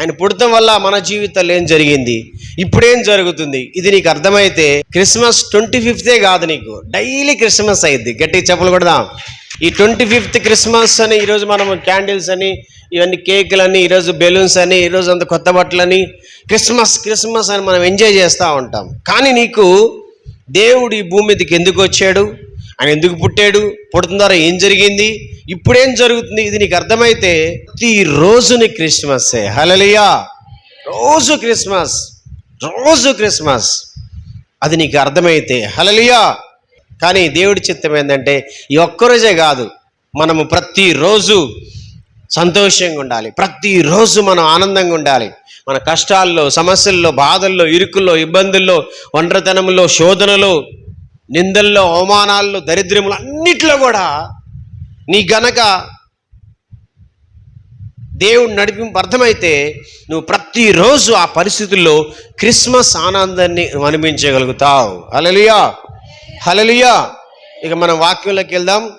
ఆయన పుడటం వల్ల మన జీవితంలో ఏం జరిగింది? ఇప్పుడేం జరుగుతుంది? ఇది నీకు అర్థమైతే క్రిస్మస్ ట్వంటీ ఫిఫ్తే కాదు నీకు. డైలీ క్రిస్మస్ అయింది గట్టి చెప్పులు కొడదాం. ఈ ట్వంటీ ఫిఫ్త్ క్రిస్మస్ అని ఈరోజు మనం క్యాండిల్స్ అని ఇవన్నీ కేకులు అని ఈరోజు బెలూన్స్ అని ఈరోజు అంత కొత్త బట్టలని క్రిస్మస్ క్రిస్మస్ అని మనం ఎంజాయ్ చేస్తూ ఉంటాం. కానీ నీకు దేవుడు ఈ భూమి మీదకి ఎందుకు వచ్చాడు? ఆయన ఎందుకు పుట్టాడు? పుట్టడం ద్వారా ఏం జరిగింది? ఇప్పుడేం జరుగుతుంది? ఇది నీకు అర్థమైతే ప్రతి రోజుని క్రిస్మస్సే హలలియా రోజు క్రిస్మస్. రోజు క్రిస్మస్. అది నీకు అర్థమైతే హలలియా కానీ దేవుడి చిత్తం ఏంటంటే ఈ ఒక్కరోజే కాదు మనము ప్రతిరోజు సంతోషంగా ఉండాలి. ప్రతిరోజు మనం ఆనందంగా ఉండాలి. మన కష్టాల్లో సమస్యల్లో బాధల్లో ఇరుకుల్లో ఇబ్బందుల్లో ఒంటరితనంలో శోధనలో నిందల్లో అవమానాల్లో దరిద్రములు అన్నిట్లో కూడా నీ గనక దేవుడు నడిపింపు అర్థమైతే నువ్వు ప్రతిరోజు ఆ పరిస్థితుల్లో క్రిస్మస్ ఆనందాన్ని అనిపించగలుగుతావు హలలియా హలలియా ఇక మనం వాక్యంలోకి వెళ్దాం.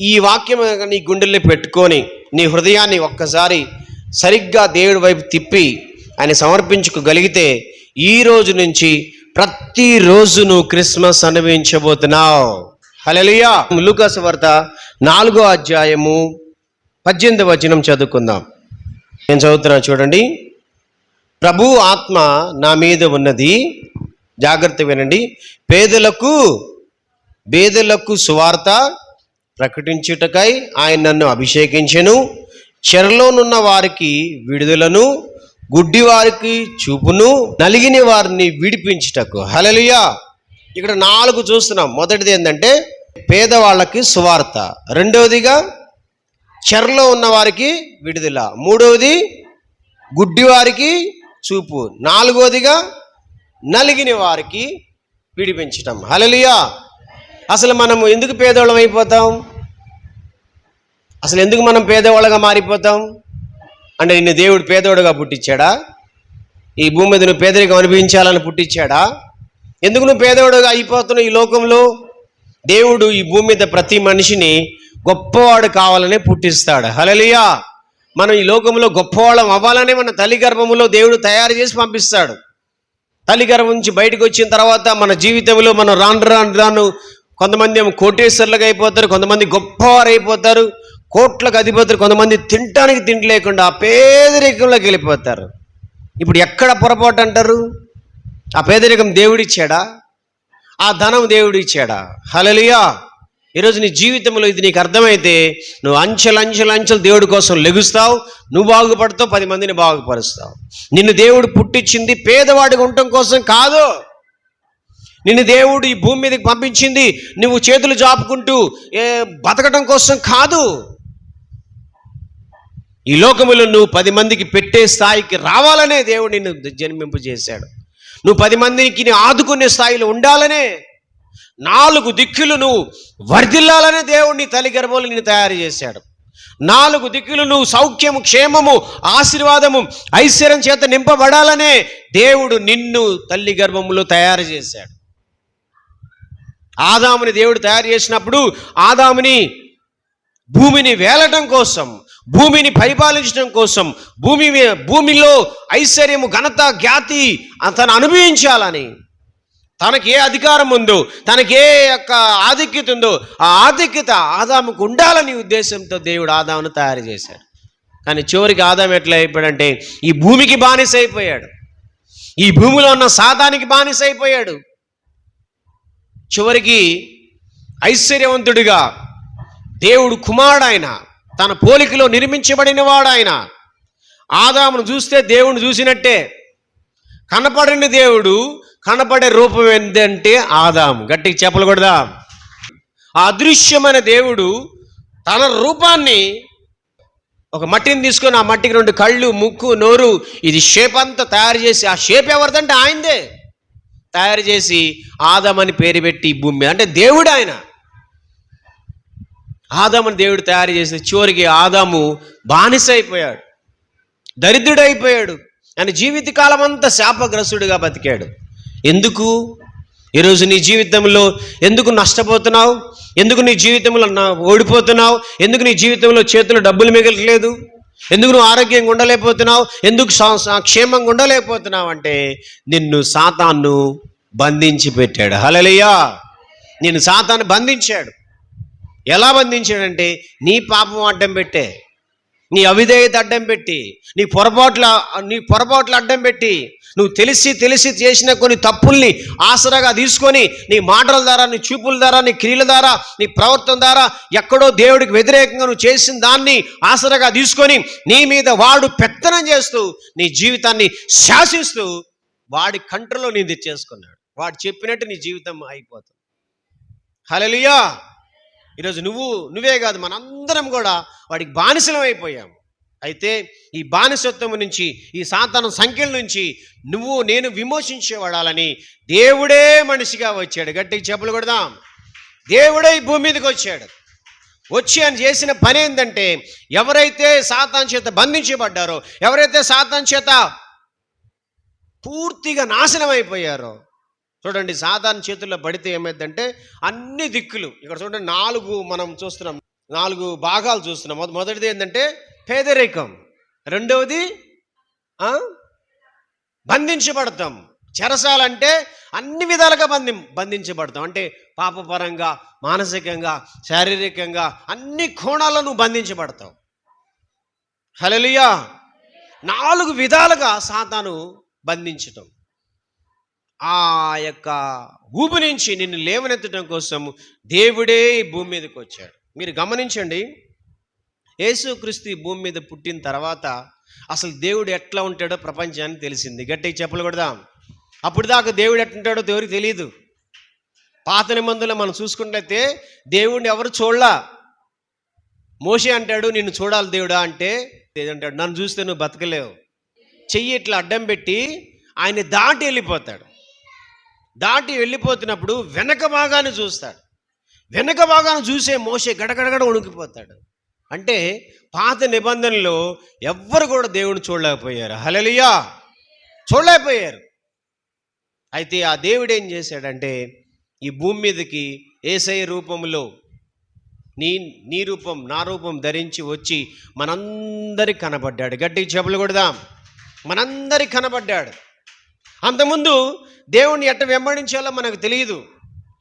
ఈ వాక్యం నీ గుండెల్లో పెట్టుకొని నీ హృదయాన్ని ఒక్కసారి సరిగ్గా దేవుడి వైపు తిప్పి ఆయన సమర్పించుకోగలిగితే ఈ రోజు నుంచి ప్రతిరోజు నువ్వు క్రిస్మస్ అనుభవించబోతున్నావు. హలలియా లూకాసు వార్త నాలుగో అధ్యాయము పద్దెనిమిది వచనం చదువుకుందాం. నేను చదువుతున్నా చూడండి. ప్రభు ఆత్మ నా మీద ఉన్నది. జాగ్రత్త వినండి. పేదలకు పేదలకు సువార్త ప్రకటించుటకై ఆయన నన్ను అభిషేకించెను. చెరలోనున్న వారికి విడుదలను. గుడ్డి వారికి చూపును నలిగిన వారిని విడిపించుటకు. హలలుయా ఇక్కడ నాలుగు చూస్తున్నాం. మొదటిది ఏంటంటే పేదవాళ్ళకి సువార్త. రెండవదిగా చెరలో ఉన్న వారికి విడుదల. మూడవది గుడ్డివారికి చూపు. నాలుగవదిగా నలిగిన వారికి విడిపించటం. హలలియా అసలు మనం ఎందుకు పేదవాళ్ళం అయిపోతాం? అసలు ఎందుకు మనం పేదవాళ్ళగా మారిపోతాం? అంటే నిన్ను దేవుడు పేదోడుగా పుట్టించాడా? ఈ భూమి మీద నువ్వు పేదరికం అనుభవించాలని పుట్టించాడా? ఎందుకు నువ్వు పేదవాడుగా అయిపోతున్నావు ఈ లోకంలో? దేవుడు ఈ భూమి మీద ప్రతి మనిషిని గొప్పవాడు కావాలనే పుట్టిస్తాడు. హలలియా మనం ఈ లోకంలో గొప్పవాళ్ళం అవ్వాలనే మన తల్లి గర్భములో దేవుడు తయారు చేసి పంపిస్తాడు. తల్లి గర్భం నుంచి బయటకు వచ్చిన తర్వాత మన జీవితంలో మనం రాను రాను రాను కొంతమంది ఏమో కోటేశ్వర్లుగా అయిపోతారు కొంతమంది గొప్పవారు అయిపోతారు. కోట్లకు అధిపతులు కొంతమంది తినటానికి తిండి లేకుండా పేదరికంలోకి వెళ్ళిపోతారు. ఇప్పుడు ఎక్కడ పొరపాటు అంటారు? ఆ పేదరికం దేవుడిచ్చాడా? ఆ ధనం దేవుడిచ్చాడా? హలలియా ఈరోజు నీ జీవితంలో ఇది నీకు అర్థమైతే నువ్వు అంచెలు అంచెలు అంచెలు దేవుడి కోసం లెగుస్తావు నువ్వు బాగుపడతావు పది మందిని బాగుపరుస్తావు. నిన్ను దేవుడు పుట్టించింది పేదవాడికి ఉండటం కోసం కాదు. నిన్ను దేవుడు ఈ భూమి మీదకి పంపించింది నువ్వు చేతులు జాపుకుంటూ ఏ బతకడం కోసం కాదు. ఈ లోకములో నువ్వు పది మందికి పెట్టే స్థాయికి రావాలనే దేవుడు నిన్ను జన్మింపు చేశాడు. నువ్వు పది మందికి ఆదుకునే స్థాయిలో ఉండాలనే నాలుగు దిక్కులు నువ్వు వర్ధిల్లాలనే దేవుడు నీ తల్లి గర్భంలో నిన్ను తయారు చేశాడు. నాలుగు దిక్కులు నువ్వు సౌఖ్యము క్షేమము ఆశీర్వాదము ఐశ్వర్యం చేత నింపబడాలనే దేవుడు నిన్ను తల్లి గర్భములో తయారు చేశాడు. ఆదాముని దేవుడు తయారు చేసినప్పుడు ఆదాముని భూమిని వేలటం కోసం భూమిని పరిపాలించడం కోసం భూమి భూమిలో ఐశ్వర్యము ఘనత ఖ్యాతి తను అనుభవించాలని. తనకి ఏ అధికారం ఉందో తనకి ఏ యొక్క ఆధిక్యత ఉందో ఆ ఆధిక్యత ఆదాముకు ఉండాలని ఉద్దేశంతో దేవుడు ఆదామును తయారు చేశాడు. కానీ చివరికి ఆదాం ఎట్లా అయిపోయాడంటే ఈ భూమికి బానిస అయిపోయాడు. ఈ భూమిలో ఉన్న సాతానికి బానిస అయిపోయాడు. చివరికి ఐశ్వర్యవంతుడిగా దేవుడు కుమారుడాయన తన పోలికలో నిర్మించబడిన వాడాయన ఆదామును చూస్తే దేవుని చూసినట్టే. కనపడిన దేవుడు కనపడే రూపం ఏంటంటే ఆదాము. గట్టికి చెప్పలు కొడదా? ఆ అదృశ్యమైన దేవుడు తన రూపాన్ని ఒక మట్టిని తీసుకొని ఆ మట్టికి రెండు కళ్ళు ముక్కు నోరు ఇది షేప్ అంతా తయారు చేసి ఆ షేప్ ఎవరిదంటే ఆయనదే. తయారు చేసి ఆదామని పేరు పెట్టి భూమి అంటే దేవుడు ఆయన. ఆదామని దేవుడు తయారు చేసిన చివరికి ఆదాము బానిస అయిపోయాడు దరిద్రుడైపోయాడు ఆయన జీవితకాలం అంతా శాపగ్రస్తుడిగా బతికాడు. ఎందుకు? ఈరోజు నీ జీవితంలో ఎందుకు నష్టపోతున్నావు? ఎందుకు నీ జీవితంలో నా- ఓడిపోతున్నావు? ఎందుకు నీ జీవితంలో చేతులు డబ్బులు మిగలట్లేదు? ఎందుకు నువ్వు ఆరోగ్యంగా ఉండలేకపోతున్నావు? ఎందుకు క్షేమంగా ఉండలేకపోతున్నావు అంటే నిన్ను సాతాన్ను బంధించి పెట్టాడు. హలలియా నిన్ను సాతాన్ని బంధించాడు. ఎలా బంధించాడంటే నీ పాపం అడ్డం పెట్టే నీ అవిధేయత అడ్డం పెట్టి నీ పొరపాట్ల నీ పొరపాట్లు అడ్డం పెట్టి నువ్వు తెలిసి తెలిసి చేసిన కొన్ని తప్పుల్ని ఆసరాగా తీసుకొని నీ మాటల ద్వారా నీ చూపుల ద్వారా నీ క్రియల ద్వారా నీ ప్రవర్తన ద్వారా ఎక్కడో దేవుడికి వ్యతిరేకంగా నువ్వు చేసిన దాన్ని ఆసరాగా తీసుకొని నీ మీద వాడు పెత్తనం చేస్తూ నీ జీవితాన్ని శాసిస్తూ వాడి కంట్రోల్లో నీది తెచ్చేసుకున్నాడు. వాడు చెప్పినట్టు నీ జీవితం అయిపోతుంది హలలియా ఈరోజు నువ్వు నువ్వే కాదు మనందరం కూడా వాడికి బానిసలం అయిపోయాము అయితే ఈ బానిసత్వం నుంచి ఈ సాతాన సంఖ్యల నుంచి నువ్వు నేను విమోచించేవాడాలని దేవుడే మనిషిగా వచ్చాడు. గట్టిగా చెప్పులు కొడదాం. దేవుడే ఈ భూమి మీదకి వచ్చాడు. వచ్చి ఆయన చేసిన పని ఏంటంటే ఎవరైతే సాతాన్ చేత బంధించబడ్డారో ఎవరైతే సాతాన్ చేత పూర్తిగా నాశనం అయిపోయారో చూడండి సాధారణ చేతుల్లో పడితే ఏమైందంటే అన్ని దిక్కులు ఇక్కడ చూడండి నాలుగు మనం చూస్తున్నాం నాలుగు భాగాలు చూస్తున్నాం. మొద- మొదటిది ఏంటంటే పేదరికం. రెండవది బంధించబడతాం. చెరసాలంటే అన్ని విధాలుగా బంధి బంధించబడతాం. అంటే పాపపరంగా మానసికంగా శారీరకంగా అన్ని కోణాలను బంధించబడతావు హలలియా నాలుగు విధాలుగా సాతాను బంధించటం. ఆ యొక్క ఊపు నుంచి నిన్ను లేవనెత్తడం కోసం దేవుడే ఈ భూమి మీదకి వచ్చాడు. మీరు గమనించండి యేసుక్రీస్తు ఈ భూమి మీద పుట్టిన తర్వాత అసలు దేవుడు ఎట్లా ఉంటాడో ప్రపంచానికి తెలిసింది. గట్టి చెప్పలు కొడదాం అప్పుడు దాకా దేవుడు ఎట్లుంటాడో దేవుడికి తెలియదు పాత నిబంధనలు మనం చూసుకున్నట్లయితే దేవుడిని ఎవరు చూడలా? మోషే అంటాడు నిన్ను చూడాలి దేవుడా అంటే అంటాడు నన్ను చూస్తే నువ్వు బతకలేవు. చెయ్యి ఇట్లా అడ్డం పెట్టి ఆయన దాటి వెళ్ళిపోతాడు. దాటి వెళ్ళిపోతున్నప్పుడు వెనక భాగాన్ని చూస్తాడు. వెనక భాగాన్ని చూసే మోసే గడగడగడ ఉణికిపోతాడు అంటే పాత నిబంధనలో ఎవ్వరు కూడా దేవుని చూడలేకపోయారు. హలలియా చూడలేకపోయారు. అయితే ఆ దేవుడు ఏం చేశాడంటే ఈ భూమి మీదకి ఏసై రూపంలో నీ నీ రూపం నా రూపం ధరించి వచ్చి మనందరికి కనబడ్డాడు. గట్టిగా చెప్పులు కొడదాం. మనందరికి కనబడ్డాడు. అంతకుముందు దేవుణ్ణి ఎట్ట వెంబడించాలో మనకు తెలియదు.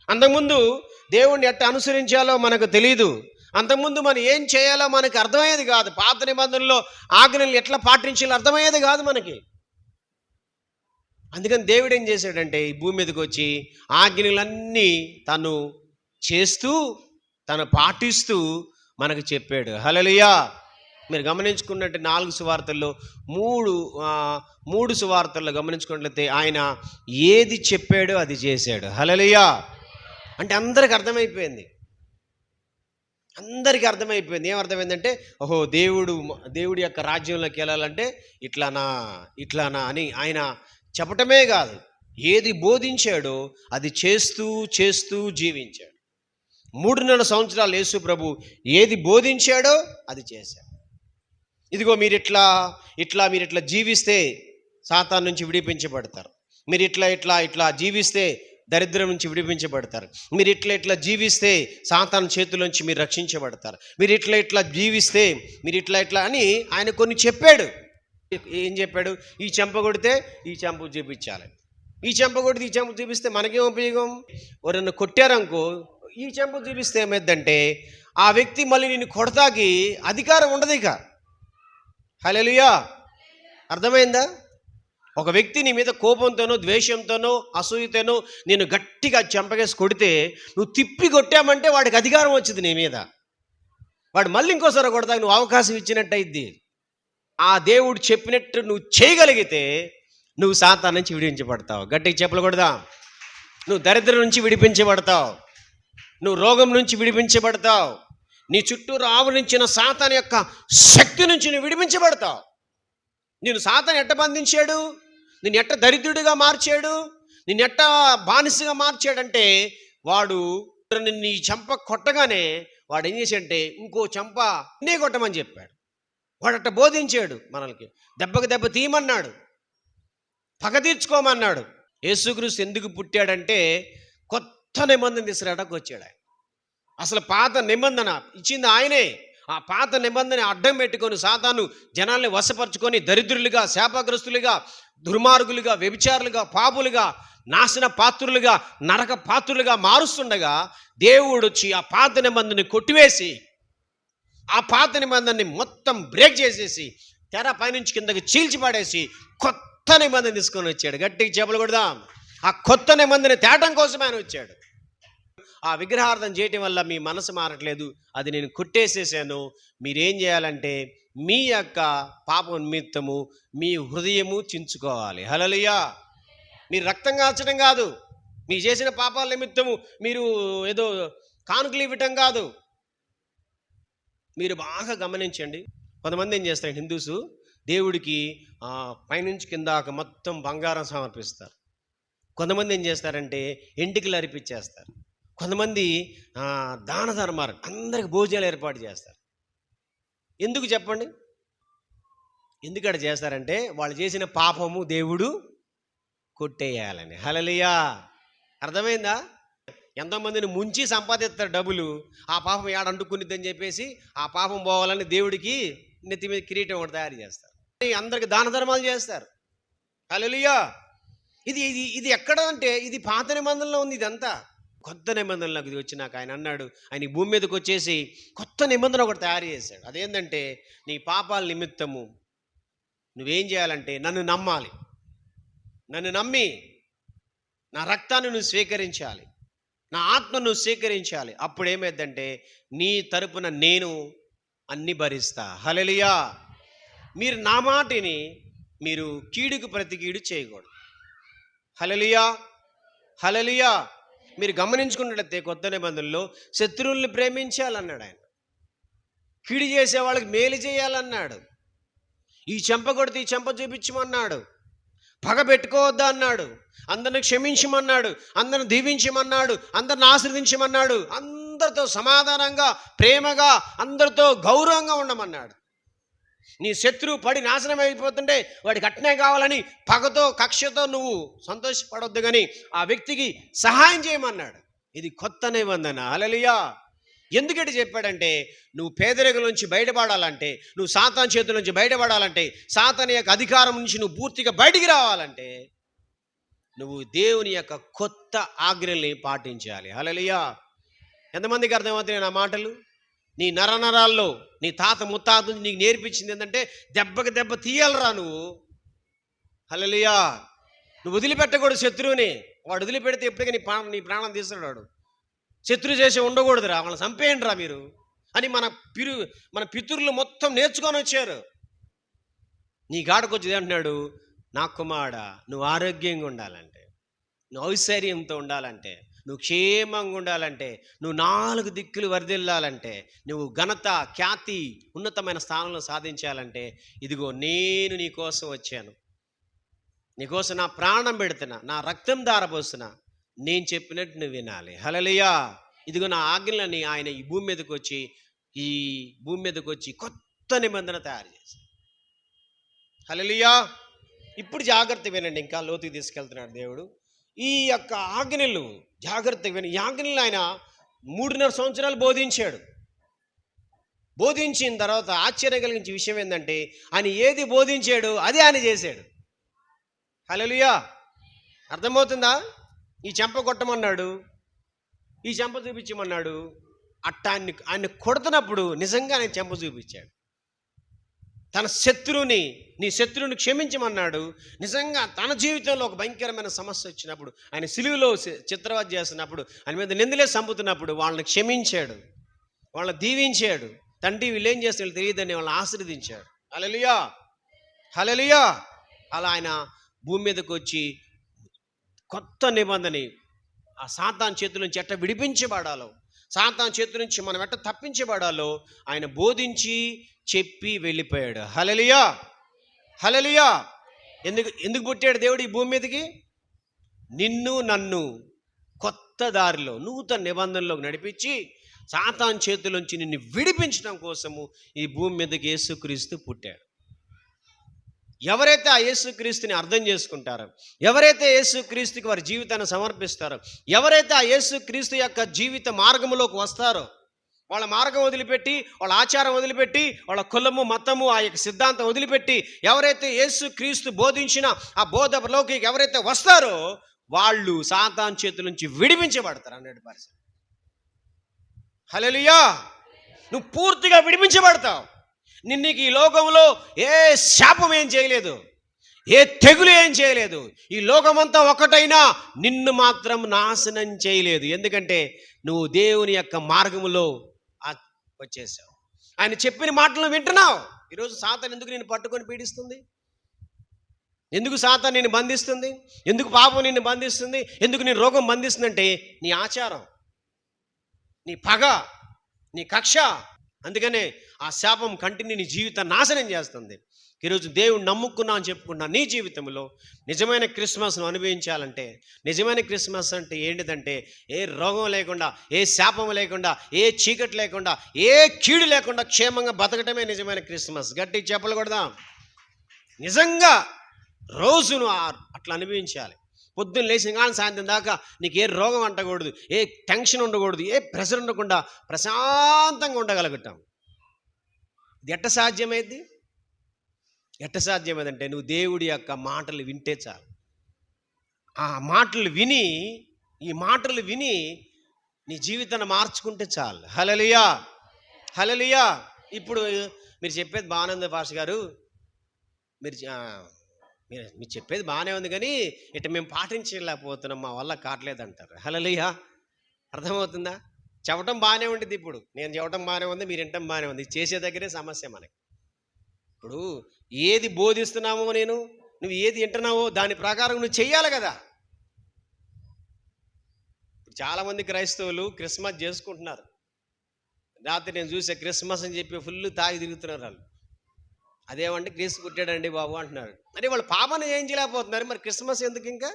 అంతకుముందు దేవుణ్ణి ఎట్ట అనుసరించాలో మనకు తెలియదు. అంతకుముందు మనం ఏం చేయాలో మనకు అర్థమయ్యేది కాదు. పాత నిబంధనలో ఆజ్ఞలు ఎట్లా పాటించాలో అర్థమయ్యేది కాదు మనకి. అందుకని దేవుడు ఏం చేశాడంటే ఈ భూమి మీదకి వచ్చి ఆజ్ఞలన్నీ తను చేస్తూ తను పాటిస్తూ మనకు చెప్పాడు. హలలియా మీరు గమనించుకున్నట్టు నాలుగు సువార్తల్లో మూడు మూడు సువార్తల్లో గమనించుకున్నట్లయితే ఆయన ఏది చెప్పాడో అది చేశాడు. హలలియా అంటే అందరికి అర్థమైపోయింది. అందరికీ అర్థమైపోయింది. ఏం అర్థమైందంటే ఓహో దేవుడు దేవుడి యొక్క రాజ్యంలోకి వెళ్ళాలంటే ఇట్లానా ఇట్లానా అని ఆయన చెప్పటమే కాదు. ఏది బోధించాడో అది చేస్తూ చేస్తూ జీవించాడు. మూడున్నర సంవత్సరాలు యేసు ప్రభు ఏది బోధించాడో అది చేశాడు. ఇదిగో మీరు ఇట్లా ఇట్లా మీరు ఇట్లా జీవిస్తే సాతాన్ నుంచి విడిపించబడతారు. మీరు ఇట్లా ఇట్లా ఇట్లా జీవిస్తే దరిద్రం నుంచి విడిపించబడతారు. మీరు ఇట్లా ఇట్లా జీవిస్తే సాతాన్ చేతుల మీరు రక్షించబడతారు. మీరు ఇట్లా ఇట్లా జీవిస్తే మీరు ఇట్లా ఇట్లా అని ఆయన కొన్ని చెప్పాడు. ఏం చెప్పాడు? ఈ చెంప కొడితే ఈ చెంప చూపించాలి. ఈ చెంప కొడితే ఈ చెంప చూపిస్తే మనకేం ఉపయోగం? ఎవరన్నా కొట్టారనుకో ఈ చెంప చూపిస్తే ఏమైందంటే ఆ వ్యక్తి మళ్ళీ నిన్ను కొడతాకి అధికారం ఉండదు ఇక. హలెలుయా అర్థమైందా? ఒక వ్యక్తి నీ మీద కోపంతోనో ద్వేషంతోనో అసూయతోనో నేను గట్టిగా చెంపకేసి కొడితే నువ్వు తిప్పి కొట్టామంటే వాడికి అధికారం వచ్చింది నీ మీద. వాడు మళ్ళీ ఇంకోసారి కొడతాకు నువ్వు అవకాశం ఇచ్చినట్టు ఆ దేవుడు చెప్పినట్టు నువ్వు చేయగలిగితే నువ్వు సాతా నుంచి విడిపించబడతావు. గట్టిగా చెప్పలు కొడదాం? నువ్వు దరిద్రం నుంచి విడిపించబడతావు. నువ్వు రోగం నుంచి విడిపించబడతావు. నీ చుట్టూ ఆవరించిన సాతాన్ యొక్క శక్తి నుంచి నువ్వు విడిపించబడతావు. నేను సాతాన్ ఎట్ట బంధించాడు? నేను ఎట్ట దరిద్రుడిగా మార్చాడు? నేను ఎట్ట బానిసగా మార్చాడంటే వాడు నిన్ను ఈ చెంప కొట్టగానే వాడు ఏం చేశాడంటే ఇంకో చెంప నే కొట్టమని చెప్పాడు. వాడు అట్ట బోధించాడు మనల్కి దెబ్బకి దెబ్బ తీయమన్నాడు. పగ తీర్చుకోమన్నాడు. యేసుక్రీస్తు ఎందుకు పుట్టాడంటే కొత్త నిబంధన తీసుకురావడానికి వచ్చాడు ఆయన. అసలు పాత నిబంధన ఇచ్చింది ఆయనే. ఆ పాత నిబంధన అడ్డం పెట్టుకొని సాతాను జనాల్ని వశపరుచుకొని దరిద్రులుగా శాపగ్రస్తులుగా దుర్మార్గులుగా వ్యభిచారులుగా పాపులుగా నాశన పాత్రులుగా నరక పాత్రులుగా మారుస్తుండగా దేవుడు వచ్చి ఆ పాత నిబంధనని కొట్టివేసి ఆ పాత నిబంధనని మొత్తం బ్రేక్ చేసేసి తెర పైనుంచి కిందకి చీల్చి పడేసి కొత్త నిబంధన తీసుకొని వచ్చాడు. గట్టిగా చేపలు కొడదాం. ఆ కొత్త నిబంధన తేటం కోసం ఆయన వచ్చాడు. ఆ విగ్రహార్థం చేయటం వల్ల మీ మనసు మారట్లేదు అది నేను కొట్టేసేసాను. మీరేం చేయాలంటే మీ యొక్క పాప నిమిత్తము మీ హృదయము చించుకోవాలి. హలలియా మీరు రక్తం కాల్చడం కాదు. మీ చేసిన పాపాల నిమిత్తము మీరు ఏదో కానుకలు ఇవ్వటం కాదు. మీరు బాగా గమనించండి. కొంతమంది ఏం చేస్తారు హిందూస్? దేవుడికి పైనుంచి కింద మొత్తం బంగారం సమర్పిస్తారు. కొంతమంది ఏం చేస్తారంటే ఎంటికలు అరిపించేస్తారు. కొంతమంది దాన ధర్మాలు అందరికి భోజనాలు ఏర్పాటు చేస్తారు. ఎందుకు చెప్పండి? ఎందుకు అక్కడ చేస్తారంటే వాళ్ళు చేసిన పాపము దేవుడు కొట్టేయాలని. హలలియా అర్థమైందా? ఎంతోమందిని ముంచి సంపాదిస్తారు డబ్బులు ఆ పాపం ఏడ అంటుకునిద్దని చెప్పేసి ఆ పాపం పోవాలని దేవుడికి నెత్తి మీద కిరీటం ఒకటి తయారు చేస్తారు. అందరికి దాన ధర్మాలు చేస్తారు. హలలియా ఇది ఇది ఇది ఎక్కడ అంటే ఇది పాత నిబంధనలో ఉంది ఇదంతా. కొత్త నిబంధనలోకి నాకు వచ్చినాక ఆయన అన్నాడు ఆయన భూమి మీదకి వచ్చేసి కొత్త నిబంధన ఒకటి తయారు చేశాడు. అదేంటంటే నీ పాపాల నిమిత్తము నువ్వేం చేయాలంటే నన్ను నమ్మాలి. నన్ను నమ్మి నా రక్తాన్ని నువ్వు స్వీకరించాలి. నా ఆత్మను నువ్వు స్వీకరించాలి. అప్పుడు ఏమైందంటే నీ తరపున నేను అన్ని భరిస్తా. హలలియా మీరు నా మాటిని మీరు కీడుకు ప్రతి కీడు చేయకూడదు. హలలియా హలలియా మీరు గమనించుకున్నట్లయితే కొత్త నిబంధనలో శత్రువుల్ని ప్రేమించాలన్నాడు ఆయన. కీడి చేసే వాళ్ళకి మేలు చేయాలన్నాడు. ఈ చెంప కొడితే ఈ చెంప చూపించమన్నాడు. పగ పెట్టుకోవద్దా అన్నాడు. అందరిని క్షమించమన్నాడు. అందరిని దీవించమన్నాడు. అందరిని ఆశ్రదించమన్నాడు అందరితో సమాధానంగా ప్రేమగా అందరితో గౌరవంగా ఉండమన్నాడు. నీ శత్రువు పడి నాశనం అయిపోతుంటే వాడికి అట్నే కావాలని పగతో కక్షతో నువ్వు సంతోషపడొద్దు కానీ ఆ వ్యక్తికి సహాయం చేయమన్నాడు. ఇది కొత్త నిబంధన. అలలియా ఎందుకంటే చెప్పాడంటే నువ్వు పేదరికుల నుంచి బయటపడాలంటే నువ్వు సాతాన్ చేతుల నుంచి బయటపడాలంటే సాతాన్ యొక్క అధికారం నుంచి నువ్వు పూర్తిగా బయటికి రావాలంటే నువ్వు దేవుని యొక్క కొత్త ఆజ్ఞల్ని పాటించాలి. అలలియా ఎంతమందికి అర్థమవుతున్నాయి నా మాటలు? నీ నరనరాల్లో నీ తాత ముత్తాత నుంచి నీకు నేర్పించింది ఏంటంటే దెబ్బకి దెబ్బ తీయాలరా నువ్వు. హలలియా నువ్వు వదిలిపెట్టకూడదు శత్రువుని. వాడు వదిలిపెడితే ఎప్పటికీ నీ ప్రాణం నీ ప్రాణం తీసుకున్నాడు శత్రు చేసి ఉండకూడదురా వాళ్ళని చంపేయండి రా మీరు. అని మన పిరు మన పితృలు మొత్తం నేర్చుకొని వచ్చారు. నీ గాడకు వచ్చేది అంటున్నాడు నా కుమారుడా నువ్వు ఆరోగ్యంగా ఉండాలంటే నువ్వు ఔశ్వర్యంతో ఉండాలంటే నువ్వు క్షేమంగా ఉండాలంటే నువ్వు నాలుగు దిక్కులు వరదిల్లాలంటే నువ్వు ఘనత ఖ్యాతి ఉన్నతమైన స్థానంలో సాధించాలంటే ఇదిగో నేను నీ కోసం వచ్చాను. నీకోసం నా ప్రాణం పెడుతున్నా నా రక్తం దారపోస్తున్నా నేను చెప్పినట్టు నువ్వు వినాలి. హలలియా ఇదిగో నా ఆజ్ఞలని ఆయన ఈ భూమి మీదకి వచ్చి ఈ భూమి మీదకి వచ్చి కొత్త నిబంధన తయారు చేశారు. హలలియా ఇప్పుడు జాగ్రత్త వినండి. ఇంకా లోతుకి తీసుకెళ్తున్నాడు దేవుడు. ఈ యొక్క ఆజ్ఞలు జాగ్రత్తగా విని ఈ ఆయన మూడున్నర సంవత్సరాలు బోధించాడు. బోధించిన తర్వాత ఆశ్చర్యం కలిగించే విషయం ఏంటంటే ఆయన ఏది బోధించాడు అది ఆయన చేశాడు. హలోలియా అర్థమవుతుందా? ఈ చెంప కొట్టమన్నాడు. ఈ చెంప చూపించమన్నాడు. అట్ట ఆయన్ని ఆయన కొడుతున్నప్పుడు నిజంగా ఆయన చెంప చూపించాడు. తన శత్రువుని నీ శత్రువుని క్షమించమన్నాడు. నిజంగా తన జీవితంలో ఒక భయంకరమైన సమస్య వచ్చినప్పుడు ఆయన సిలువులో చి- చిత్రవధ చేస్తున్నప్పుడు ఆయన మీద నిందలే సంపుతున్నప్పుడు వాళ్ళని క్షమించాడు. వాళ్ళని దీవించాడు. తండ్రి వీళ్ళు ఏం చేస్తారు తెలియదని వాళ్ళని ఆశీర్వదించాడు. హలలియా హలలియా అలా ఆయన భూమి మీదకి వచ్చి కొత్త నిబంధన ఆ సాతాన్ చేతుల నుంచి ఎట్ట విడిపించబడాలో సాతాన్ చేతి నుంచి మనం ఎట్ట తప్పించబడాలో ఆయన బోధించి చెప్పి వెళ్ళిపోయాడు. హలలియా హలలియా ఎందుకు ఎందుకు పుట్టాడు దేవుడు ఈ భూమి మీదకి? నిన్ను నన్ను కొత్త దారిలో నూతన నిబంధనలోకి నడిపించి సాతాన్ చేతిలోంచి నిన్ను విడిపించడం కోసము ఈ భూమి మీదకి యేసుక్రీస్తు పుట్టాడు. ఎవరైతే ఆ యేసుక్రీస్తుని అర్థం చేసుకుంటారో ఎవరైతే యేసుక్రీస్తుకి వారి జీవితాన్ని సమర్పిస్తారో ఎవరైతే ఆ యేసుక్రీస్తు యొక్క జీవిత మార్గంలోకి వస్తారో వాళ్ళ మార్గం వదిలిపెట్టి వాళ్ళ ఆచారం వదిలిపెట్టి వాళ్ళ కులము మతము ఆ యొక్క సిద్ధాంతం వదిలిపెట్టి ఎవరైతే యేసు క్రీస్తు బోధించిన ఆ బోధలోకి ఎవరైతే వస్తారో వాళ్ళు సాతాన్ చేతుల నుంచి విడిపించబడతారు హండ్రెడ్ పర్సెంట్. హలో నువ్వు పూర్తిగా విడిపించబడతావు. నిన్ను ఈ లోకంలో ఏ శాపం ఏం చేయలేదు ఏ తెగులు ఏం చేయలేదు. ఈ లోకమంతా ఒకటైనా నిన్ను మాత్రం నాశనం చేయలేదు. ఎందుకంటే నువ్వు దేవుని యొక్క మార్గములో వచ్చేసావు. ఆయన చెప్పిన మాటలు వింటున్నావు. ఈరోజు సాతాన్ ఎందుకు నేను పట్టుకొని పీడిస్తుంది? ఎందుకు సాతాన్ నేను బంధిస్తుంది? ఎందుకు పాపం నిన్ను బంధిస్తుంది? ఎందుకు నీ రోగం బంధిస్తుందంటే నీ ఆచారం నీ పగ నీ కక్ష అందుకనే ఆ శాపం కంటిన్యూ నీ జీవితాన్ని నాశనం చేస్తుంది. ఈరోజు దేవుడు నమ్ముకున్నా అని చెప్పుకున్నా నీ జీవితంలో నిజమైన క్రిస్మస్ను అనుభవించాలంటే నిజమైన క్రిస్మస్ అంటే ఏంటిదంటే ఏ రోగం లేకుండా ఏ శాపం లేకుండా ఏ చీకటి లేకుండా ఏ కీడు లేకుండా క్షేమంగా బతకటమే నిజమైన క్రిస్మస్. గట్టి చెప్పలు కొడదాం. నిజంగా రోజును అట్లా అనుభవించాలి. పొద్దున్న లేచిన కానీ సాయంత్రం దాకా నీకు ఏ రోగం అంటకూడదు ఏ టెన్షన్ ఉండకూడదు ఏ ప్రెషర్ ఉండకుండా ప్రశాంతంగా ఉండగలుగుతాం. ఇది ఎట్ట సాధ్యమైంది? ఎట్ట సాధ్యమైందంటే నువ్వు దేవుడి యొక్క మాటలు వింటే చాలు. ఆ మాటలు విని ఈ మాటలు విని నీ జీవితాన్ని మార్చుకుంటే చాలు. హలలియా హలలియా ఇప్పుడు మీరు చెప్పేది బాగానంద భాష పాష గారు. మీరు మీరు మీరు చెప్పేది బాగానే ఉంది కానీ ఇటు మేము పాటించలేకపోతున్నాం మా వల్ల కావట్లేదు అంటారు హలలియా అర్థమవుతుందా? చెప్పటం బాగానే ఉంటుంది ఇప్పుడు. నేను చెప్పటం బాగానే ఉంది మీరు వినటం బాగానే ఉంది. చేసే దగ్గరే సమస్య మనకి. ఇప్పుడు ఏది బోధిస్తున్నామో నేను నువ్వు ఏది వింటున్నావో దాని ప్రకారం నువ్వు చెయ్యాలి కదా. ఇప్పుడు చాలామంది క్రైస్తవులు క్రిస్మస్ చేసుకుంటున్నారు. రాత్రి నేను చూసే క్రిస్మస్ అని చెప్పి ఫుల్ తాగి తిరుగుతున్నారు వాళ్ళు. అదేమంటే క్రీస్తు పుట్టాడండి బాబు అంటున్నారు. అంటే వాళ్ళు పాపాన్ని జయించలేకపోతున్నారు. మరి క్రిస్మస్ ఎందుకు ఇంకా?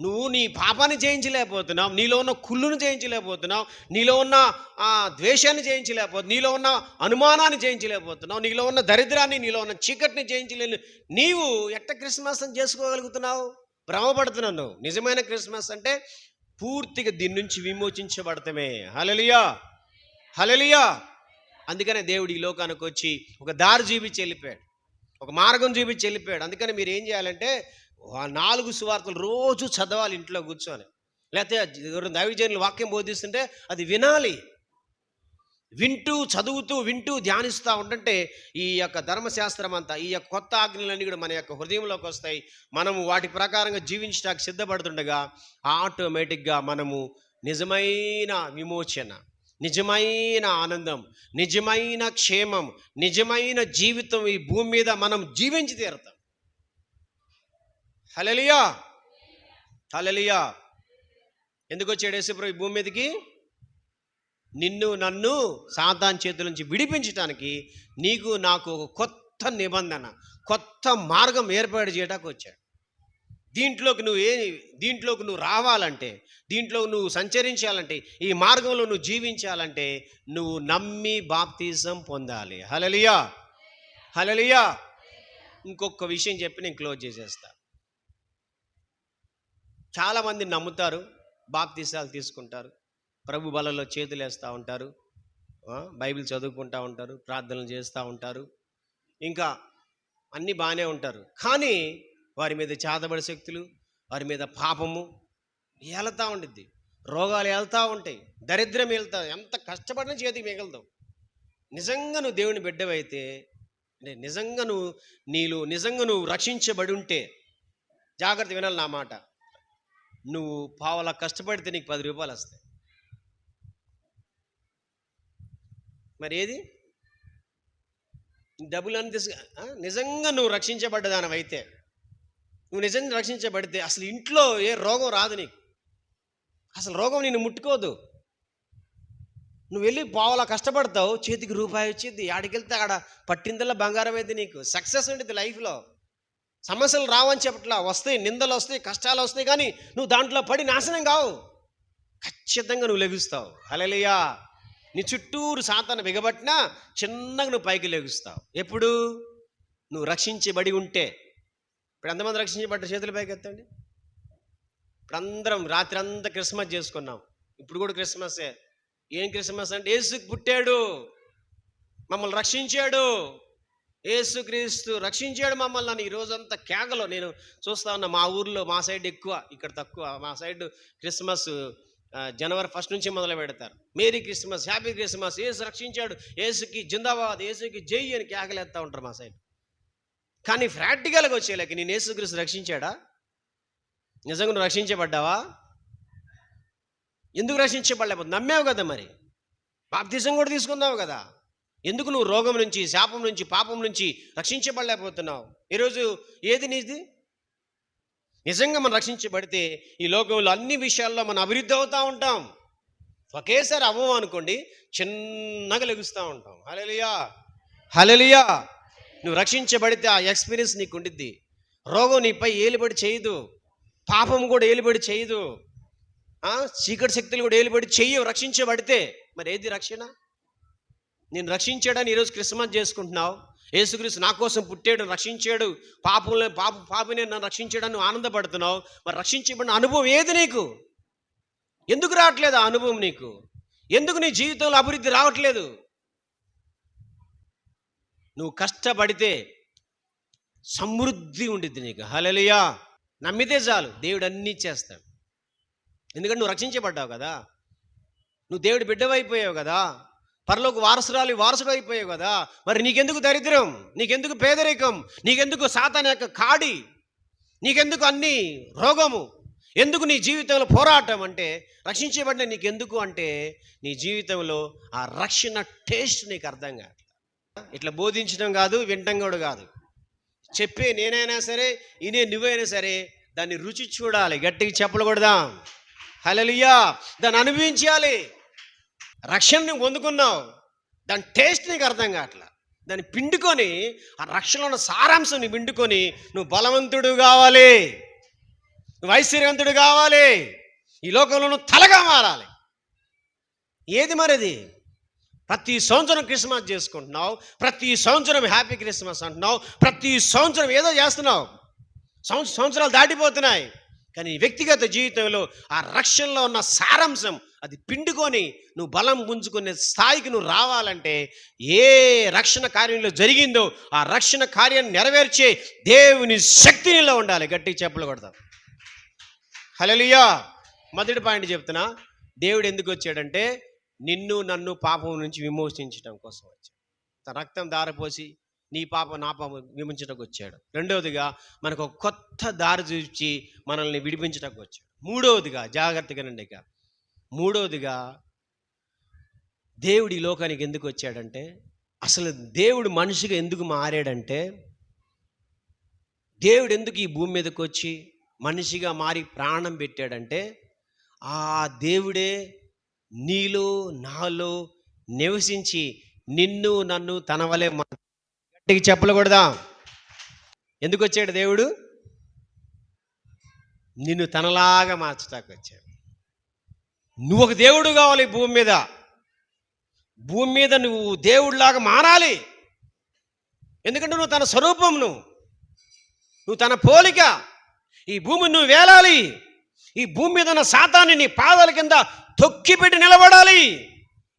నువ్వు నీ పాపాన్ని జయించలేకపోతున్నావు. నీలో ఉన్న కుళ్ళును జయించలేకపోతున్నావు. నీలో ఉన్న ద్వేషాన్ని జయించలేకపోతున్నావు నీలో ఉన్న అనుమానాన్ని జయించలేకపోతున్నావు. నీలో ఉన్న దరిద్రాన్ని నీలో ఉన్న చీకటిని జయించలేని నీవు ఎట్ట క్రిస్మస్ అని చేసుకోగలుగుతున్నావు? భ్రమపడుతున్నావు నువ్వు. నిజమైన క్రిస్మస్ అంటే పూర్తిగా దీని నుంచి విమోచించబడటమే. హలలియా హలలియా అందుకనే దేవుడు ఈ లోకానికి వచ్చి ఒక దారి చూపించి వెళ్ళిపోయాడు. ఒక మార్గం చూపించి వెళ్ళిపోయాడు. అందుకని మీరు ఏం చేయాలంటే నాలుగు సువార్తలు రోజు చదవాలి ఇంట్లో కూర్చొని. లేకపోతే దైవజనులు వాక్యం బోధిస్తుంటే అది వినాలి. వింటూ చదువుతూ వింటూ ధ్యానిస్తూ ఉంటుంటే ఈ యొక్క ధర్మశాస్త్రం అంతా ఈ యొక్క కొత్త ఆజ్ఞలన్నీ కూడా మన యొక్క హృదయంలోకి వస్తాయి. మనము వాటి ప్రకారంగా జీవించడానికి సిద్ధపడుతుండగా ఆటోమేటిక్గా మనము నిజమైన విమోచన నిజమైన ఆనందం నిజమైన క్షేమం నిజమైన జీవితం ఈ భూమి మీద మనం జీవించి తీరుతాం. హలలియా హలలియా ఎందుకు వచ్చాడు యేసుప్రభు ఈ భూమి మీదకి? నిన్ను నన్ను సాతాన్ చేతుల నుంచి విడిపించడానికి నీకు నాకు ఒక కొత్త నిబంధన కొత్త మార్గం ఏర్పాటు చేయడానికి వచ్చాడు. దీంట్లోకి నువ్వు ఏ దీంట్లోకి నువ్వు రావాలంటే దీంట్లో నువ్వు సంచరించాలంటే ఈ మార్గంలో నువ్వు జీవించాలంటే నువ్వు నమ్మి బాప్తిజం పొందాలి. హలలియా హలలియా ఇంకొక విషయం చెప్పి నేను క్లోజ్ చేసేస్తా. చాలామంది నమ్ముతారు బాప్తీసాలు తీసుకుంటారు ప్రభు బలలో చేతులు వేస్తూ ఉంటారు బైబిల్ చదువుకుంటూ ఉంటారు ప్రార్థనలు చేస్తూ ఉంటారు ఇంకా అన్నీ బాగానే ఉంటారు. కానీ వారి మీద చేతబడి శక్తులు వారి మీద పాపము ఏలుతూ ఉండిద్ది. రోగాలు వెళ్తూ ఉంటాయి. దరిద్రం వెళ్తా ఎంత కష్టపడిన చేతికి మిగలదు. నిజంగా నువ్వు దేవుని బిడ్డవైతే అంటే నిజంగా నువ్వు నీలో నిజంగా నువ్వు రక్షించబడి ఉంటే జాగ్రత్త వినాలి నా మాట. నువ్వు పావలా కష్టపడితే నీకు పది రూపాయలు వస్తాయి. మరి ఏది? డబ్బులు అని నిజంగా నువ్వు రక్షించబడ్డదానవైతే నువ్వు నిజంగా రక్షించబడితే అసలు ఇంట్లో ఏ రోగం రాదు నీకు. అసలు రోగం నిన్ను ముట్టుకోదు. నువ్వు వెళ్ళి పావలా కష్టపడతావు చేతికి రూపాయి వచ్చింది ఆడికెళ్తే ఆడ పట్టిందల్లా బంగారం అయితే నీకు. సక్సెస్ ఉండేది లైఫ్లో. సమస్యలు రావని చెప్పట్లా వస్తాయి నిందలు వస్తాయి కష్టాలు వస్తాయి కానీ నువ్వు దాంట్లో పడి నాశనం కావు. ఖచ్చితంగా నువ్వు లెగుస్తావు. అలలియా నీ చుట్టూరు సాతాను బిగబట్టినా చిన్నగా నువ్వు పైకి లెగుస్తావు. ఎప్పుడు? నువ్వు రక్షించబడి ఉంటే. ఇప్పుడు ఎంతమంది రక్షించబడ్డ చేతుల పైకి ఎత్తండి. ఇప్పుడు అందరం రాత్రి అంతా క్రిస్మస్ చేసుకున్నాం. ఇప్పుడు కూడా క్రిస్మసే. ఏం క్రిస్మస్ అంటే? ఏసుకు పుట్టాడు. మమ్మల్ని రక్షించాడు. ఏసుక్రీస్తు రక్షించాడు మమ్మల్ని. అని ఈరోజంతా కేకలో. నేను చూస్తా ఉన్నా మా ఊర్లో మా సైడ్ ఎక్కువ ఇక్కడ తక్కువ. మా సైడ్ క్రిస్మస్ జనవరి ఫస్ట్ నుంచి మొదలు పెడతారు. Merry Christmas happy Christmas. Yesu రక్షించాడు. ఏసుకి జిందాబాద్ ఏసుకి జై అని కేకలేస్తూ ఉంటారు మా సైడ్. కానీ ప్రాక్టికల్గా వచ్చేలాకి నేను యేసుక్రీస్తు రక్షించాడా? నిజంగా నువ్వు రక్షించబడ్డావా? ఎందుకు రక్షించబడలేకపోతే నమ్మావు కదా మరి. బాప్తిజం కూడా తీసుకున్నావు కదా. ఎందుకు నువ్వు రోగం నుంచి శాపం నుంచి పాపం నుంచి రక్షించబడలేకపోతున్నావు? ఈరోజు ఏది నీది? నిజంగా మనం రక్షించబడితే ఈ లోకంలో అన్ని విషయాల్లో మనం అభివృద్ధి అవుతూ ఉంటాం. ఒకేసారి అవ్వం అనుకోండి చిన్నగా లెగుస్తూ ఉంటాం. హలలియా హలలియా నువ్వు రక్షించబడితే ఆ ఎక్స్పీరియన్స్ నీకు ఉండిద్ది రోగం నీపై ఏలుబడి చేయదు. పాపం కూడా ఏలుబడి చేయదు. చీకటి శక్తులు కూడా ఏలుబడి చెయ్యి రక్షించబడితే మరి ఏది రక్షణ? నేను రక్షించాడని ఈరోజు క్రిస్మస్ చేసుకుంటున్నావు. యేసుక్రీస్తు నా కోసం పుట్టాడు రక్షించాడు. పాపంలో పాప పాపిని నన్ను రక్షించాడని నువ్వు ఆనందపడుతున్నావు. మరి రక్షించబడిన అనుభవం ఏది నీకు? ఎందుకు రావట్లేదు ఆ అనుభవం నీకు? ఎందుకు నీ జీవితంలో అభివృద్ధి రావట్లేదు? నువ్వు కష్టపడితే సమృద్ధి ఉండిద్ది నీకు. హలలియా నమ్మితే చాలు దేవుడు అన్నీ చేస్తాడు. ఎందుకంటే నువ్వు రక్షించబడ్డావు కదా. నువ్వు దేవుడు బిడ్డవైపోయావు కదా. పరలోక వారసురాలు వారసుడు అయిపోయావు కదా. మరి నీకెందుకు దరిద్రం? నీకెందుకు పేదరికం? నీకెందుకు సాతాన యొక్క కాడి? నీకెందుకు అన్ని రోగము? ఎందుకు నీ జీవితంలో పోరాటం అంటే రక్షించబడిన నీకెందుకు అంటే నీ జీవితంలో ఆ రక్షణ టేస్ట్ నీకు అర్థం కాదు. ఇట్లా బోధించడం కాదు వినటం కూడా కాదు. చెప్పే నేనైనా సరే ఇనే నువ్వైనా సరే దాన్ని రుచి చూడాలి గట్టిగా చెప్పలు హలలియా దాన్ని అనుభవించాలి. రక్షణని పొందుకున్నావు. దాని టేస్ట్ నీకు అర్థం కావట్లా. దాన్ని పిండుకొని ఆ రక్షణలో ఉన్న సారాంశం నువ్వు పిండుకొని నువ్వు బలవంతుడు కావాలి. నువ్వు ఐశ్వర్యవంతుడు కావాలి. ఈ లోకంలో నువ్వు తలగా మారాలి. ఏది మరిది? ప్రతి సంవత్సరం క్రిస్మస్ చేసుకుంటున్నావు ప్రతి సంవత్సరం హ్యాపీ క్రిస్మస్ అంటున్నావు ప్రతి సంవత్సరం ఏదో చేస్తున్నావు. సంవత్స సంవత్సరాలు దాటిపోతున్నాయి. కానీ వ్యక్తిగత జీవితంలో ఆ రక్షణలో ఉన్న సారాంశం అది పిండుకొని నువ్వు బలం పుంజుకునే స్థాయికి నువ్వు రావాలంటే ఏ రక్షణ కార్యంలో జరిగిందో ఆ రక్షణ కార్యాన్ని నెరవేర్చే దేవుని శక్తి నీలో ఉండాలి. గట్టి చెప్పులు కొడతాం. హలో మొదటి పాయింట్ చెప్తున్నా. దేవుడు ఎందుకు వచ్చాడంటే నిన్ను నన్ను పాపం నుంచి విమోచించడం కోసం వచ్చాడు. తన రక్తం దారపోసి నీ పాప నా పాపం విమోచించటకు వచ్చాడు. రెండవదిగా మనకు ఒక కొత్త దారి చూపించి మనల్ని విడిపించటకు వచ్చాడు. మూడవదిగా జాగ్రత్తగా నండి ఇక. మూడవదిగా దేవుడు ఈ లోకానికి ఎందుకు వచ్చాడంటే అసలు దేవుడు మనిషిగా ఎందుకు మారాడంటే దేవుడు ఎందుకు ఈ భూమి మీదకి వచ్చి మనిషిగా మారి ప్రాణం పెట్టాడంటే ఆ దేవుడే నీలో నాలో నివసించి నిన్ను నన్ను తన వలె మా- చెప్పలకూడదా ఎందుకు వచ్చాడు దేవుడు? నిన్ను తనలాగా మార్చడానికి వచ్చాడు. నువ్వు ఒక దేవుడు కావాలి భూమి మీద. భూమి మీద నువ్వు దేవుడిలాగా మారాలి. ఎందుకంటే నువ్వు తన స్వరూపం నువ్వు నువ్వు తన పోలిక ఈ భూమిని నువ్వు వేలాలి. ఈ భూమి మీద ఉన్న శాతాన్ని నీ పాదాల కింద తొక్కిపెట్టి నిలబడాలి.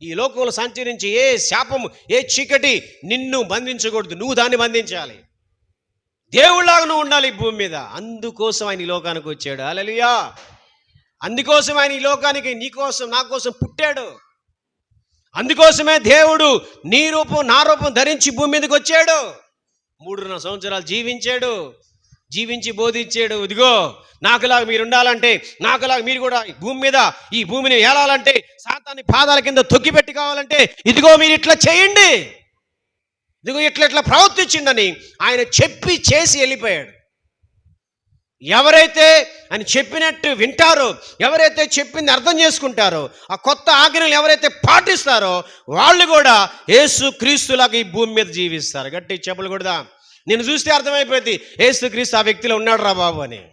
ఈ లోకంలో సంచరించి ఏ శాపము ఏ చీకటి నిన్ను బంధించకూడదు. నువ్వు దాన్ని బంధించాలి. దేవుళ్ళలాగా నువ్వు ఉండాలి భూమి మీద. అందుకోసం ఆయన ఈ లోకానికి వచ్చాడు. అలలియా అందుకోసం ఆయన ఈ లోకానికి నీకోసం నా కోసం పుట్టాడు. అందుకోసమే దేవుడు నీ రూపం నా రూపం ధరించి భూమి మీదకి వచ్చాడు. మూడున్నర సంవత్సరాలు జీవించాడు. జీవించి బోధించాడు. ఇదిగో నాకులాగా మీరు ఉండాలంటే నాకులాగా మీరు కూడా భూమి మీద ఈ భూమిని ఏలాలంటే సాతాన్ని పాదాల కింద తొక్కిపెట్టి కావాలంటే ఇదిగో మీరు ఇట్లా చేయండి. ఇదిగో ఇట్లా ఇట్లా ప్రవర్తించిండని ఆయన చెప్పి చేసి వెళ్ళిపోయాడు. ఎవరైతే ఆయన చెప్పినట్టు వింటారో ఎవరైతే చెప్పింది అర్థం చేసుకుంటారో ఆ కొత్త ఆజ్ఞలు ఎవరైతే పాటిస్తారో వాళ్ళు కూడా యేసు క్రీస్తులాగా ఈ భూమి మీద జీవిస్తారు. గట్టి చెప్పులు కూడా నేను చూస్తే అర్థమైపోయింది ఏసుక్రీస్తు ఆ వ్యక్తిలో ఉన్నాడు రా బాబు అని.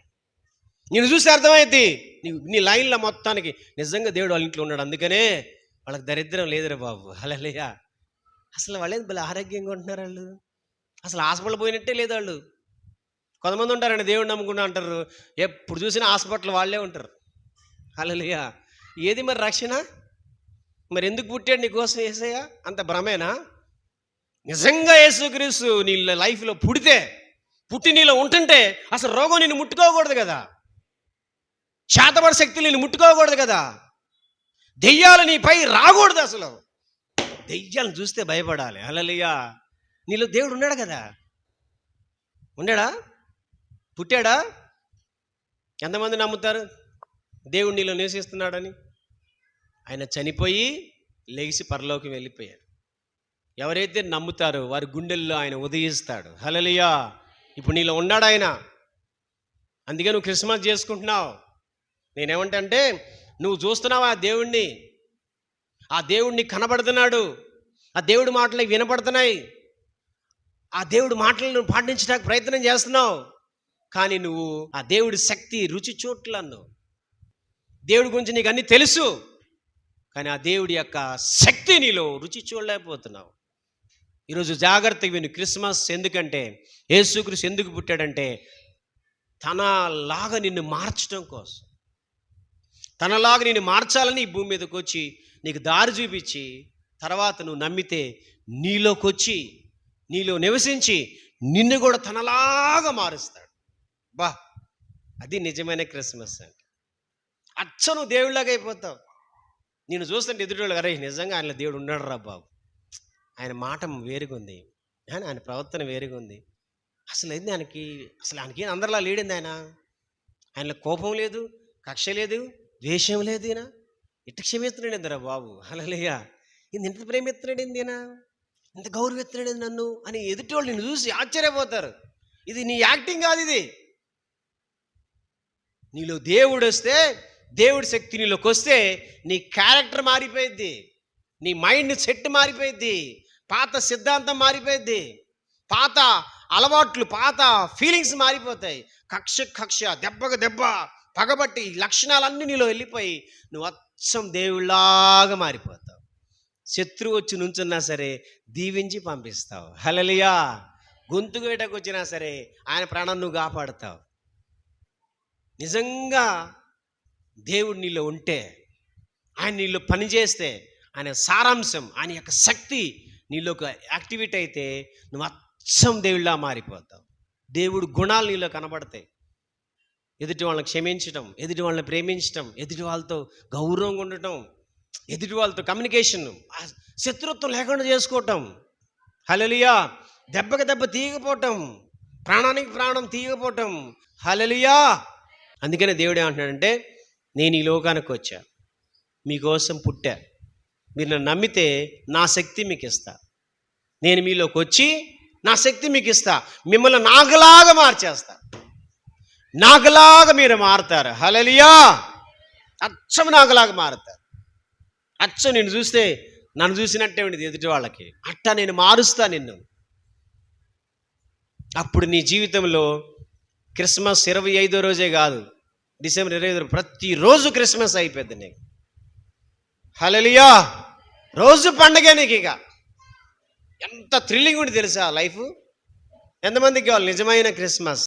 నేను చూస్తే అర్థమైంది నీ నీ లైన్లో మొత్తానికి నిజంగా దేవుడు వాళ్ళ ఇంట్లో ఉన్నాడు అందుకనే వాళ్ళకి దరిద్రం లేదురా బాబు. అలలేయా అసలు వాళ్ళేది భలే ఆరోగ్యంగా ఉంటున్నారు వాళ్ళు? అసలు హాస్పిటల్ పోయినట్టే లేదు వాళ్ళు. కొంతమంది ఉంటారండి దేవుడు నమ్ముకున్నా అంటారు. ఎప్పుడు చూసినా హాస్పిటల్ వాళ్ళే ఉంటారు. అలలియా ఏది మరి రక్షణ? మరి ఎందుకు పుట్టాడు నీకోసం ఏసయ్య? అంత భ్రమేనా? నిజంగా యేసుక్రీస్తు నీ లైఫ్లో పుడితే పుట్టి నీలో ఉంటుంటే అసలు రోగం నిన్ను ముట్టుకోకూడదు కదా. చేతబడి శక్తులు నిన్ను ముట్టుకోకూడదు కదా. దెయ్యాలు నీపై రాకూడదు అసలు. దెయ్యాలను చూస్తే భయపడాలి. అలలియా నీలో దేవుడు ఉన్నాడు కదా? ఉన్నాడా? పుట్టాడా? ఎంతమంది నమ్ముతారు? దేవుడు నీలో నివసిస్తున్నాడని. ఆయన చనిపోయి లేచి పరలోకి వెళ్ళిపోయాడు. ఎవరైతే నమ్ముతారో వారి గుండెల్లో ఆయన ఉదయిస్తాడు. హలలియా ఇప్పుడు నీలో ఉన్నాడు ఆయన. అందుకే నువ్వు క్రిస్మస్ చేసుకుంటున్నావు. నేనేమంటే నువ్వు చూస్తున్నావు ఆ దేవుణ్ణి? ఆ దేవుడిని కనబడుతున్నాడు. ఆ దేవుడి మాటలు వినపడుతున్నాయి. ఆ దేవుడి మాటలను పాటించడానికి ప్రయత్నం చేస్తున్నావు. కానీ నువ్వు ఆ దేవుడి శక్తి రుచి చోట్లను దేవుడి గురించి నీకు అన్నీ తెలుసు. కానీ ఆ దేవుడి యొక్క శక్తి నీలో రుచి చూడలేకపోతున్నావు. ఈరోజు జాగ్రత్తగా విను. క్రిస్మస్ ఎందుకంటే యేసుక్రీస్తు ఎందుకు పుట్టాడంటే తనలాగా నిన్ను మార్చడం కోసం. తనలాగా నిన్ను మార్చాలని ఈ భూమి మీదకి వచ్చి నీకు దారి చూపించి తర్వాత నువ్వు నమ్మితే నీలోకి వచ్చి నీలో నివసించి నిన్ను కూడా తనలాగా మారుస్తాడు. బా అది నిజమైన క్రిస్మస్ అంటే. అచ్చ నువ్వు దేవుళ్ళలాగా అయిపోతావు. నేను చూస్తుంటే ఎదుటి అరే నిజంగా ఆయన దేవుడు ఉన్నాడు రా బాబు. ఆయన మాట వేరుగా ఉంది ఆయన ప్రవర్తన వేరుగా ఉంది అసలు ఏంది ఆయనకి? అసలు ఆయనకి ఏం అందరిలా లేడింది ఆయన? ఆయనలో కోపం లేదు కక్ష లేదు ద్వేషం లేదు ఈయన. ఇట్ట క్షమిస్తున్నాడు ఇందరా బాబు. అలలేయ ఇది ఇంత ప్రేమిస్తున్నాడు ఈయన? ఇంత గౌరవిస్తున్నాడు నన్ను? అని ఎదుటి వాళ్ళు నిన్ను చూసి ఆశ్చర్యపోతారు. ఇది నీ యాక్టింగ్ కాదు ఇది. నీలో దేవుడు వస్తే దేవుడి శక్తి నీలోకి వస్తే నీ క్యారెక్టర్ మారిపోయిద్ది. నీ మైండ్ సెట్ మారిపోయిద్ది. పాత సిద్ధాంతం మారిపోయింది పాత అలవాట్లు పాత ఫీలింగ్స్ మారిపోతాయి. కక్ష కక్ష దెబ్బకు దెబ్బ పగబట్టి లక్షణాలన్నీ నీలో వెళ్ళిపోయి నువ్వు అచ్చం దేవుళ్ళలాగా మారిపోతావు. శత్రువు వచ్చి నుంచున్నా సరే దీవించి పంపిస్తావు. హలలియా గొంతు వేటకు వచ్చినా సరే ఆయన ప్రాణం నువ్వు కాపాడుతావు. నిజంగా దేవుడు నీలో ఉంటే ఆయన నీళ్ళు పనిచేస్తే ఆయన సారాంశం ఆయన యొక్క శక్తి నీలోకి యాక్టివేట్ అయితే నువ్వు అచ్చం దేవుళ్ళ మారిపోతావు. దేవుడు గుణాలు నీలో కనబడతాయి. ఎదుటి వాళ్ళని క్షమించటం ఎదుటి వాళ్ళని ప్రేమించటం ఎదుటి వాళ్ళతో గౌరవంగా ఉండటం ఎదుటి వాళ్ళతో కమ్యూనికేషన్ శత్రుత్వం లేకుండా చేసుకోవటం. హలలియా దెబ్బకి దెబ్బ తీయకపోవటం ప్రాణానికి ప్రాణం తీయకపోవటం. హలలియా అందుకనే దేవుడు ఏమంటున్నాడంటే నేను ఈ లోకానికి వచ్చా. మీకోసం పుట్టా. మీరు నన్ను నమ్మితే నా శక్తి మీకు ఇస్తా. నేను మీలోకి వచ్చి నా శక్తి మీకు ఇస్తా. మిమ్మల్ని నాకులాగా మార్చేస్తా. నాకులాగా మీరు మారుతారు. హలలియా అచ్చం నాకులాగా మారుతారు. అచ్చం నేను చూస్తే నన్ను చూసినట్టే ఉండేది ఎదుటి వాళ్ళకి. అట్టా నేను మారుస్తా నిన్ను. అప్పుడు నీ జీవితంలో క్రిస్మస్ ఇరవై ఐదో రోజే కాదు డిసెంబర్ ఇరవై ఐదు ప్రతిరోజు క్రిస్మస్ అయిపోద్ది నీకు. హలలియా రోజు పండగే నీకు ఇక ఎంత థ్రిల్లింగ్ ఉంది తెలుసా లైఫ్? ఎంతమందికి కావాలి నిజమైన క్రిస్మస్?